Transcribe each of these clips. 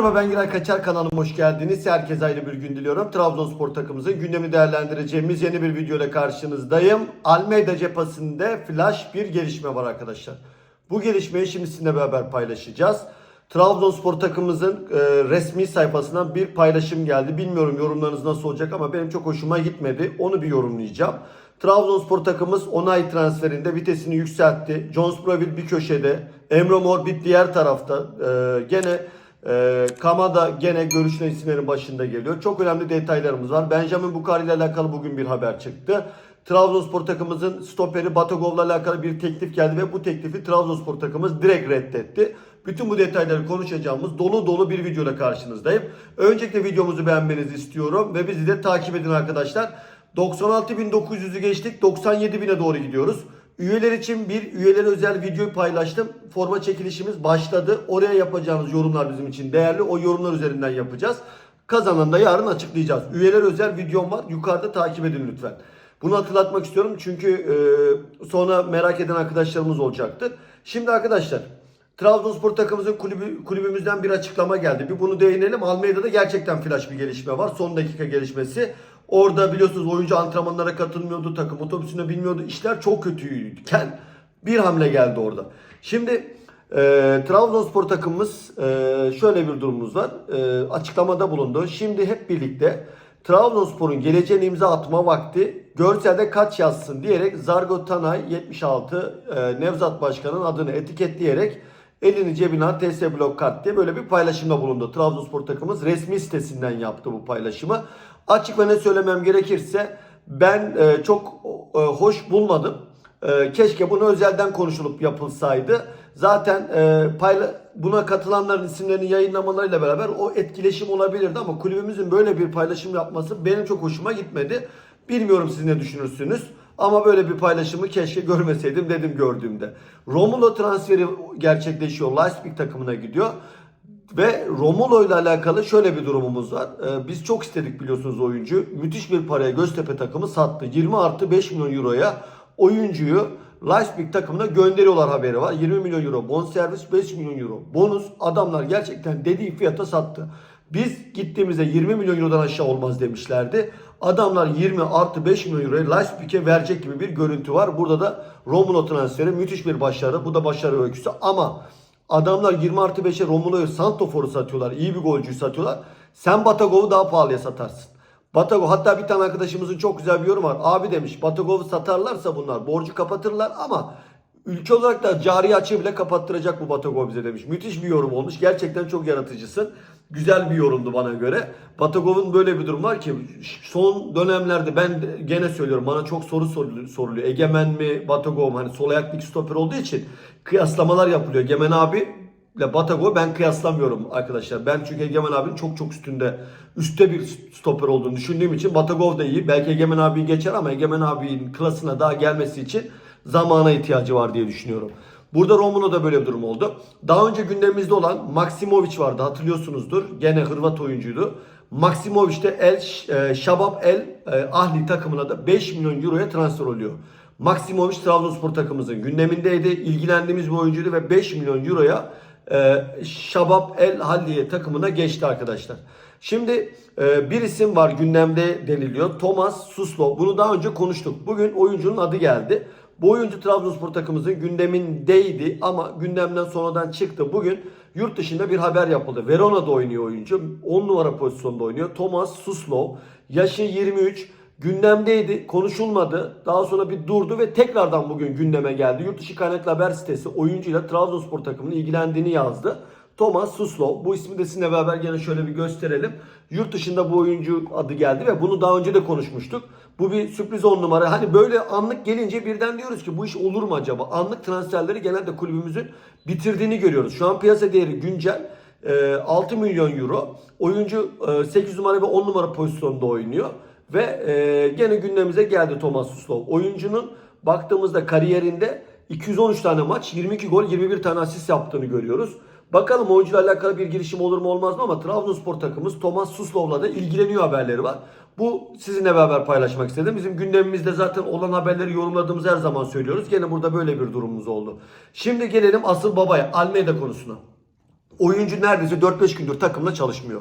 Merhaba ben Giray Kaçar kanalıma hoş geldiniz. Herkese ayrı bir gün diliyorum. Trabzonspor takımımızın gündemini değerlendireceğimiz yeni bir video ile karşınızdayım. Almeyda cephesinde flash bir gelişme var arkadaşlar. Bu gelişmeyi şimdi sizinle beraber paylaşacağız. Trabzonspor takımımızın e, resmi sayfasından bir paylaşım geldi. Bilmiyorum yorumlarınız nasıl olacak ama benim çok hoşuma gitmedi. Onu bir yorumlayacağım. Trabzonspor takımımız onay transferinde vitesini yükseltti. Jones Bravil bir köşede, Emre Mor bir diğer tarafta. E, gene e, Kamada gene görüşülen isimlerin başında geliyor. Çok önemli detaylarımız var. Benjamin Bukari ile alakalı bugün bir haber çıktı. Trabzonspor takımımızın stoperi Batagov'la alakalı bir teklif geldi ve bu teklifi Trabzonspor takımımız direkt reddetti. Bütün bu detayları konuşacağımız dolu dolu bir videoda karşınızdayım. Öncelikle videomuzu beğenmenizi istiyorum ve bizi de takip edin arkadaşlar. 96.900'ü geçtik 97.000'e doğru gidiyoruz. Üyeler için bir üyeler özel videoyu paylaştım. Forma çekilişimiz başladı. Oraya yapacağınız yorumlar bizim için değerli. O yorumlar üzerinden yapacağız. Kazanan da yarın açıklayacağız. Üyeler özel videom var. Yukarıda takip edin lütfen. Bunu hatırlatmak istiyorum çünkü e, sonra merak eden arkadaşlarımız olacaktır. Şimdi arkadaşlar Trabzonspor takımımızın kulübü, kulübümüzden bir açıklama geldi. Bir bunu değinelim. Almeyda'da gerçekten flash bir gelişme var. Son dakika gelişmesi. Orada biliyorsunuz oyuncu antrenmanlara katılmıyordu. Takım otobüsüne bilmiyordu. İşler çok kötüyken bir hamle geldi orada. Şimdi e, Trabzonspor takımımız e, şöyle bir durumumuz var. E, açıklamada bulundu. Şimdi hep birlikte Trabzonspor'un geleceğine imza atma vakti görselde kaç yazsın diyerek Zargo Tanay 76 e, Nevzat Başkan'ın adını etiketleyerek elini cebine at TS Blok Kart diye böyle bir paylaşımda bulundu. Trabzonspor takımımız resmi sitesinden yaptı bu paylaşımı. Açık ve ne söylemem gerekirse ben e, çok e, hoş bulmadım. E, keşke bunu özelden konuşulup yapılsaydı. Zaten e, payla, buna katılanların isimlerini yayınlamalarıyla beraber o etkileşim olabilirdi ama kulübümüzün böyle bir paylaşım yapması benim çok hoşuma gitmedi. Bilmiyorum siz ne düşünürsünüz. Ama böyle bir paylaşımı keşke görmeseydim dedim gördüğümde. Romulo transferi gerçekleşiyor. Leipzig takımına gidiyor. Ve Romulo ile alakalı şöyle bir durumumuz var. Ee, biz çok istedik biliyorsunuz oyuncu. Müthiş bir paraya Göztepe takımı sattı. 20 artı 5 milyon euroya oyuncuyu Leipzig takımına gönderiyorlar haberi var. 20 milyon euro bonservis 5 milyon euro bonus. Adamlar gerçekten dediği fiyata sattı. Biz gittiğimizde 20 milyon eurodan aşağı olmaz demişlerdi. Adamlar 20 artı 5 milyon euroyu Leipzig'e verecek gibi bir görüntü var. Burada da Romulo transferi müthiş bir başarı. Bu da başarı öyküsü ama Adamlar 20 artı 5'e Romulo'yu Santofor'u satıyorlar. İyi bir golcüyü satıyorlar. Sen Batagov'u daha pahalıya satarsın. Batagov hatta bir tane arkadaşımızın çok güzel bir yorum var. Abi demiş Batagov'u satarlarsa bunlar borcu kapatırlar ama ülke olarak da cari açığı bile kapattıracak bu Batagov bize demiş. Müthiş bir yorum olmuş. Gerçekten çok yaratıcısın. Güzel bir yorumdu bana göre. Batagov'un böyle bir durum var ki son dönemlerde ben gene söylüyorum bana çok soru soruluyor. Egemen mi Batagov? Hani sol ayak bir stoper olduğu için kıyaslamalar yapılıyor. Egemen abi ile Batagov ben kıyaslamıyorum arkadaşlar. Ben çünkü Egemen abinin çok çok üstünde üstte bir stoper olduğunu düşündüğüm için Batagov da iyi. Belki Egemen abi geçer ama Egemen abinin klasına daha gelmesi için zamana ihtiyacı var diye düşünüyorum. Burada Romulo'da böyle bir durum oldu. Daha önce gündemimizde olan Maksimovic vardı hatırlıyorsunuzdur. Gene Hırvat oyuncuydu. Maksimovic de El e, Şabab El e, Ahli takımına da 5 milyon euroya transfer oluyor. Maksimovic Trabzonspor takımımızın gündemindeydi. İlgilendiğimiz bir oyuncuydu ve 5 milyon euroya e, Şabab El Halliye takımına geçti arkadaşlar. Şimdi bir isim var gündemde deniliyor. Thomas Suslo. Bunu daha önce konuştuk. Bugün oyuncunun adı geldi. Bu oyuncu Trabzonspor takımımızın gündemindeydi ama gündemden sonradan çıktı. Bugün yurt dışında bir haber yapıldı. Verona'da oynuyor oyuncu. 10 numara pozisyonda oynuyor. Thomas Suslov. Yaşı 23. Gündemdeydi. Konuşulmadı. Daha sonra bir durdu ve tekrardan bugün gündeme geldi. Yurt dışı kaynaklı haber sitesi oyuncuyla Trabzonspor takımının ilgilendiğini yazdı. Thomas Suslov. Bu ismi de sizinle beraber gene şöyle bir gösterelim. Yurt dışında bu oyuncu adı geldi ve bunu daha önce de konuşmuştuk. Bu bir sürpriz on numara. Hani böyle anlık gelince birden diyoruz ki bu iş olur mu acaba? Anlık transferleri genelde kulübümüzün bitirdiğini görüyoruz. Şu an piyasa değeri güncel 6 milyon euro. Oyuncu 8 numara ve 10 numara pozisyonda oynuyor. Ve gene gündemimize geldi Thomas Suslov. Oyuncunun baktığımızda kariyerinde 213 tane maç, 22 gol, 21 tane asist yaptığını görüyoruz. Bakalım oyuncuyla alakalı bir girişim olur mu olmaz mı ama Trabzonspor takımımız Thomas Suslov'la da ilgileniyor haberleri var. Bu sizinle beraber paylaşmak istedim. Bizim gündemimizde zaten olan haberleri yorumladığımız her zaman söylüyoruz. Gene burada böyle bir durumumuz oldu. Şimdi gelelim asıl babaya Almeida konusuna. Oyuncu neredeyse 4-5 gündür takımla çalışmıyor.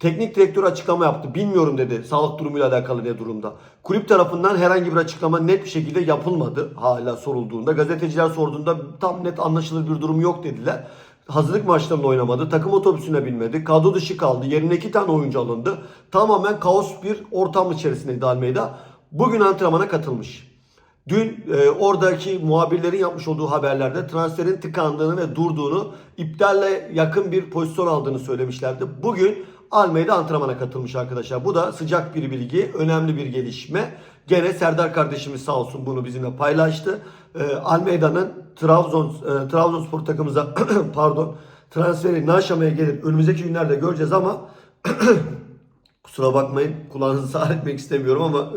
Teknik direktör açıklama yaptı. Bilmiyorum dedi sağlık durumuyla alakalı ne durumda. Kulüp tarafından herhangi bir açıklama net bir şekilde yapılmadı hala sorulduğunda. Gazeteciler sorduğunda tam net anlaşılır bir durum yok dediler. Hazırlık maçlarında oynamadı. Takım otobüsüne binmedi. Kadro dışı kaldı. Yerine iki tane oyuncu alındı. Tamamen kaos bir ortam içerisindeydi Almeyda. Bugün antrenmana katılmış. Dün e, oradaki muhabirlerin yapmış olduğu haberlerde transferin tıkandığını ve durduğunu, iptalle yakın bir pozisyon aldığını söylemişlerdi. Bugün Almeyda antrenmana katılmış arkadaşlar. Bu da sıcak bir bilgi, önemli bir gelişme. Gene Serdar kardeşimiz sağ olsun bunu bizimle paylaştı. E, Almeyda'nın Trabzon e, Trabzonspor takımımıza pardon transferi ne aşamaya gelir önümüzdeki günlerde göreceğiz ama Kusura bakmayın kulağınızı sağır etmek istemiyorum ama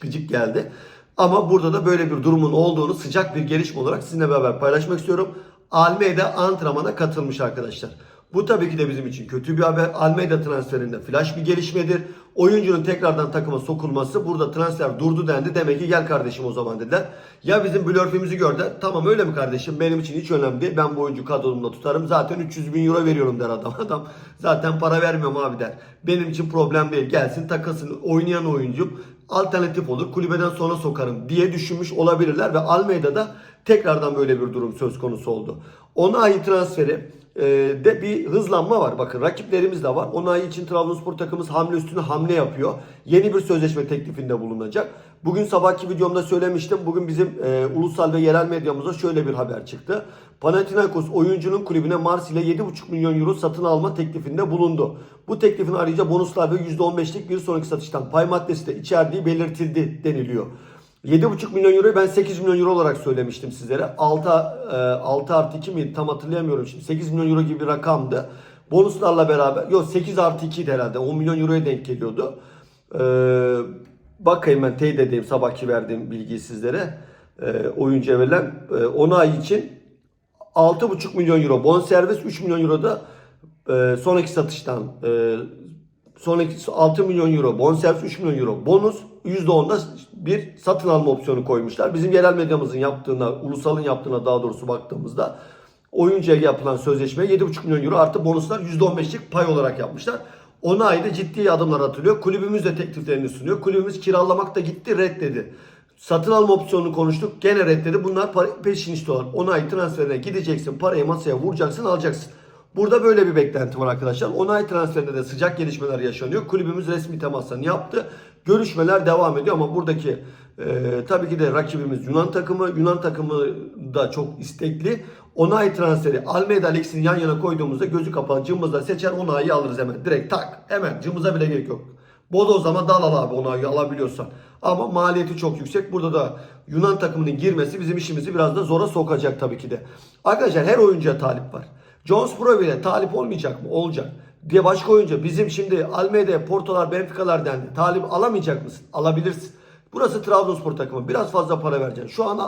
gıcık geldi. Ama burada da böyle bir durumun olduğunu sıcak bir gelişme olarak sizinle beraber paylaşmak istiyorum. Almeida antrenmana katılmış arkadaşlar. Bu tabii ki de bizim için kötü bir haber. Almeida transferinde flash bir gelişmedir. Oyuncunun tekrardan takıma sokulması burada transfer durdu dendi. Demek ki gel kardeşim o zaman dediler. Ya bizim blörfümüzü gördüler. Tamam öyle mi kardeşim? Benim için hiç önemli değil. Ben bu oyuncu kadromda tutarım. Zaten 300 bin euro veriyorum der adam. Adam zaten para vermiyorum abi der. Benim için problem değil. Gelsin takılsın oynayan oyuncu alternatif olur. Kulübeden sonra sokarım diye düşünmüş olabilirler ve Almeida'da tekrardan böyle bir durum söz konusu oldu. Onayi transferi e, de bir hızlanma var. Bakın rakiplerimiz de var. Onayi için Trabzonspor takımımız hamle üstüne hamle yapıyor. Yeni bir sözleşme teklifinde bulunacak. Bugün sabahki videomda söylemiştim. Bugün bizim e, ulusal ve yerel medyamıza şöyle bir haber çıktı. Panathinaikos oyuncunun kulübüne Mars ile 7,5 milyon euro satın alma teklifinde bulundu. Bu teklifin ayrıca bonuslar ve %15'lik bir sonraki satıştan pay maddesi de içerdiği belirtildi deniliyor. 7,5 milyon euroyu ben 8 milyon euro olarak söylemiştim sizlere. 6, 6 artı 2 mi tam hatırlayamıyorum şimdi. 8 milyon euro gibi bir rakamdı. Bonuslarla beraber yok 8 artı 2 herhalde 10 milyon euroya denk geliyordu. Ee, bakayım ben teyit edeyim sabahki verdiğim bilgiyi sizlere. Ee, oyuncuya verilen e, 10 ay için 6,5 milyon euro bonservis 3 milyon euro da e, sonraki satıştan e, sonraki 6 milyon euro bonservis 3 milyon euro bonus %10'da bir satın alma opsiyonu koymuşlar. Bizim yerel medyamızın yaptığına, ulusalın yaptığına daha doğrusu baktığımızda oyuncuya yapılan sözleşmeye 7,5 milyon euro artı bonuslar %15'lik pay olarak yapmışlar. Ona ayda ciddi adımlar atılıyor. Kulübümüz de tekliflerini sunuyor. Kulübümüz kiralamak da gitti reddedi. Satın alma opsiyonunu konuştuk. Gene reddedi. Bunlar para- peşin istiyorlar. Onay transferine gideceksin. Parayı masaya vuracaksın alacaksın. Burada böyle bir beklenti var arkadaşlar. Onay transferinde de sıcak gelişmeler yaşanıyor. Kulübümüz resmi temaslarını yaptı. Görüşmeler devam ediyor ama buradaki e, tabii ki de rakibimiz Yunan takımı. Yunan takımı da çok istekli. Onay transferi Almeida Alex'in yan yana koyduğumuzda gözü kapalı cımbızla seçer onayı alırız hemen. Direkt tak hemen cımbıza bile gerek yok. Bodo o zaman dal al abi onayı alabiliyorsan. Ama maliyeti çok yüksek. Burada da Yunan takımının girmesi bizim işimizi biraz da zora sokacak tabii ki de. Arkadaşlar her oyuncuya talip var. Jones Brovy'le talip olmayacak mı? Olacak. Diye başka oyuncu. Bizim şimdi Almeida, Portolar, Benfica'lar dendi. Talip alamayacak mısın? Alabilirsin. Burası Trabzonspor takımı. Biraz fazla para vereceksin. Şu an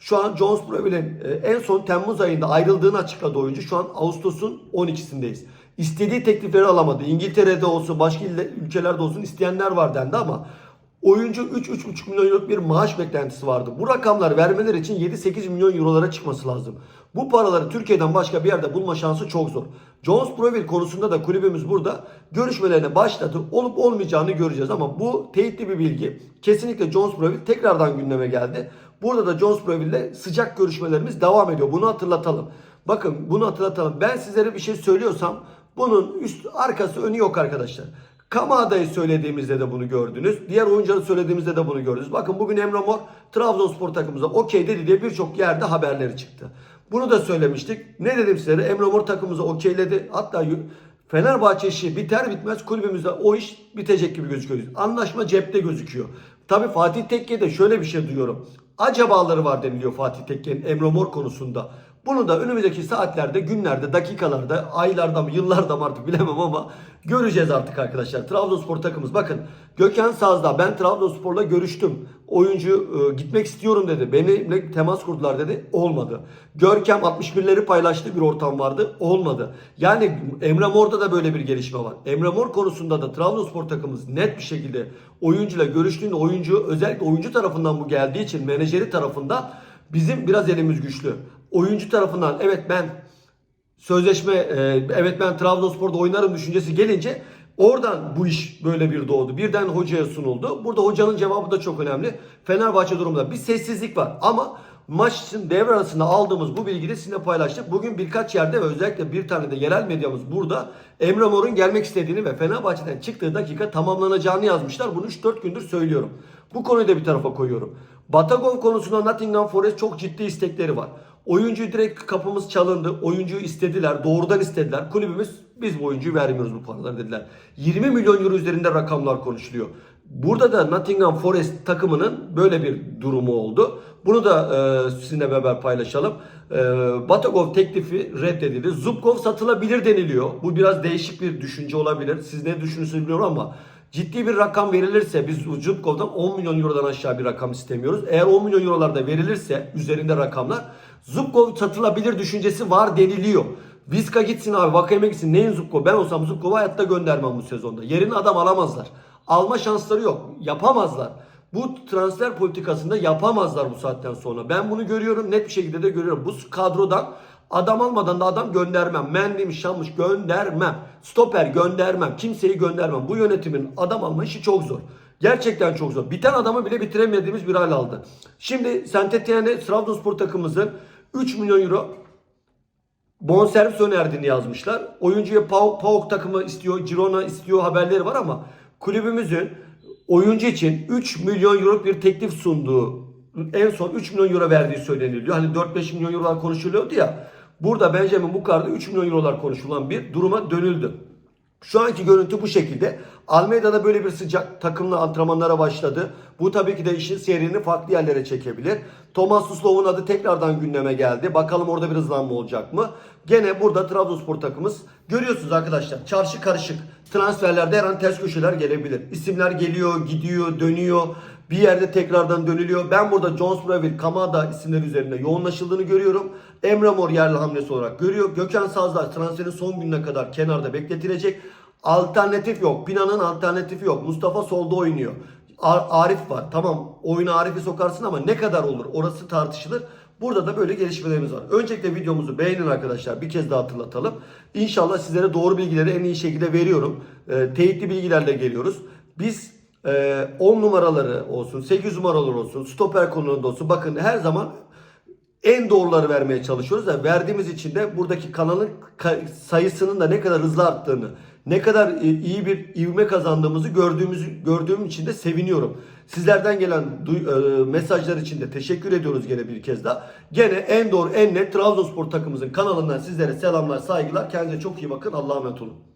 şu an Jones Brovy'nin en son Temmuz ayında ayrıldığını açıkladı oyuncu. Şu an Ağustos'un 12'sindeyiz. İstediği teklifleri alamadı. İngiltere'de olsun, başka ülkelerde olsun isteyenler var dendi ama oyuncu 3-3,5 milyon euroluk bir maaş beklentisi vardı. Bu rakamlar vermeleri için 7-8 milyon eurolara çıkması lazım. Bu paraları Türkiye'den başka bir yerde bulma şansı çok zor. Jones Broville konusunda da kulübümüz burada görüşmelerine başladı. Olup olmayacağını göreceğiz ama bu teyitli bir bilgi. Kesinlikle Jones Broville tekrardan gündeme geldi. Burada da Jones Broville'le sıcak görüşmelerimiz devam ediyor. Bunu hatırlatalım. Bakın bunu hatırlatalım. Ben sizlere bir şey söylüyorsam bunun üst arkası önü yok arkadaşlar. Kamada'yı söylediğimizde de bunu gördünüz. Diğer oyuncuları söylediğimizde de bunu gördünüz. Bakın bugün Emre Mor Trabzonspor takımımıza okey dedi diye birçok yerde haberleri çıktı. Bunu da söylemiştik. Ne dedim sizlere? Emre Mor takımımıza okeyledi. Hatta Fenerbahçe işi biter bitmez kulübümüzde o iş bitecek gibi gözüküyor. Anlaşma cepte gözüküyor. Tabi Fatih Tekke'de şöyle bir şey duyuyorum. Acabaları var deniliyor Fatih Tekke'nin Emre Mor konusunda. Bunu da önümüzdeki saatlerde, günlerde, dakikalarda, aylarda mı, yıllarda mı artık bilemem ama göreceğiz artık arkadaşlar. Trabzonspor takımımız bakın Gökhan Sazda ben Trabzonspor'la görüştüm. Oyuncu e, gitmek istiyorum dedi. Benimle temas kurdular dedi. Olmadı. Görkem 61'leri paylaştı bir ortam vardı. Olmadı. Yani Emre Mor'da da böyle bir gelişme var. Emre Mor konusunda da Trabzonspor takımımız net bir şekilde oyuncuyla görüştüğünde oyuncu özellikle oyuncu tarafından bu geldiği için menajeri tarafından bizim biraz elimiz güçlü. Oyuncu tarafından evet ben sözleşme e, evet ben Trabzonspor'da oynarım düşüncesi gelince oradan bu iş böyle bir doğdu. Birden hocaya sunuldu. Burada hocanın cevabı da çok önemli. Fenerbahçe durumunda bir sessizlik var ama maçın devre arasında aldığımız bu bilgiyi sizinle paylaştık. Bugün birkaç yerde ve özellikle bir tane de yerel medyamız burada Emre Mor'un gelmek istediğini ve Fenerbahçe'den çıktığı dakika tamamlanacağını yazmışlar. Bunu 3-4 gündür söylüyorum. Bu konuyu da bir tarafa koyuyorum. Batagov konusunda Nottingham Forest çok ciddi istekleri var. Oyuncuyu direkt kapımız çalındı. Oyuncuyu istediler. Doğrudan istediler. Kulübümüz biz bu oyuncuyu vermiyoruz bu paraları dediler. 20 milyon euro üzerinde rakamlar konuşuluyor. Burada da Nottingham Forest takımının böyle bir durumu oldu. Bunu da e, sizinle beraber paylaşalım. E, Batagov teklifi reddedildi. Zubkov satılabilir deniliyor. Bu biraz değişik bir düşünce olabilir. Siz ne düşünürsünüz bilmiyorum ama ciddi bir rakam verilirse biz Zubkov'dan 10 milyon eurodan aşağı bir rakam istemiyoruz. Eğer 10 milyon eurolarda verilirse üzerinde rakamlar Zubkov satılabilir düşüncesi var deniliyor. Vizca gitsin abi Vakayeme gitsin. Neyin Zubkov? Ben olsam Zubkov'u hayatta göndermem bu sezonda. Yerine adam alamazlar. Alma şansları yok. Yapamazlar. Bu transfer politikasında yapamazlar bu saatten sonra. Ben bunu görüyorum. Net bir şekilde de görüyorum. Bu kadrodan adam almadan da adam göndermem. Mendimiş, Şamış göndermem. Stoper göndermem. Kimseyi göndermem. Bu yönetimin adam alma işi çok zor. Gerçekten çok zor. Biten adamı bile bitiremediğimiz bir hal aldı. Şimdi Saint-Etienne'de Trabzonspor takımımızın 3 milyon euro bonservis önerdiğini yazmışlar. Oyuncuya PAOK, PAOK takımı istiyor, Girona istiyor haberleri var ama kulübümüzün oyuncu için 3 milyon euro bir teklif sunduğu en son 3 milyon euro verdiği söyleniliyor. Hani 4-5 milyon eurolar konuşuluyordu ya. Burada Benjamin Bukar'da 3 milyon eurolar konuşulan bir duruma dönüldü. Şu anki görüntü bu şekilde. Almeida'da böyle bir sıcak takımla antrenmanlara başladı. Bu tabii ki de işin seyrini farklı yerlere çekebilir. Thomas Suslov'un adı tekrardan gündeme geldi. Bakalım orada bir hızlanma olacak mı? Gene burada Trabzonspor takımımız görüyorsunuz arkadaşlar. Çarşı karışık. Transferlerde her an ters köşeler gelebilir. İsimler geliyor, gidiyor, dönüyor. Bir yerde tekrardan dönülüyor. Ben burada Jones Braville, Kamada isimleri üzerinde yoğunlaşıldığını görüyorum. Emre Mor yerli hamlesi olarak görüyor. Gökhan Sazlar transferin son gününe kadar kenarda bekletilecek. Alternatif yok. Bina'nın alternatifi yok. Mustafa solda oynuyor. Ar- Arif var. Tamam oyuna Arif'i sokarsın ama ne kadar olur orası tartışılır. Burada da böyle gelişmelerimiz var. Öncelikle videomuzu beğenin arkadaşlar. Bir kez daha hatırlatalım. İnşallah sizlere doğru bilgileri en iyi şekilde veriyorum. E, teyitli bilgilerle geliyoruz. Biz e, 10 numaraları olsun, 8 numaraları olsun, stoper konularında olsun. Bakın her zaman en doğruları vermeye çalışıyoruz da verdiğimiz için de buradaki kanalın ka- sayısının da ne kadar hızlı arttığını, ne kadar e, iyi bir ivme kazandığımızı gördüğümüz gördüğüm için de seviniyorum. Sizlerden gelen e, mesajlar için de teşekkür ediyoruz gene bir kez daha. Gene en doğru en net Trabzonspor takımımızın kanalından sizlere selamlar, saygılar. Kendinize çok iyi bakın. Allah'a emanet olun.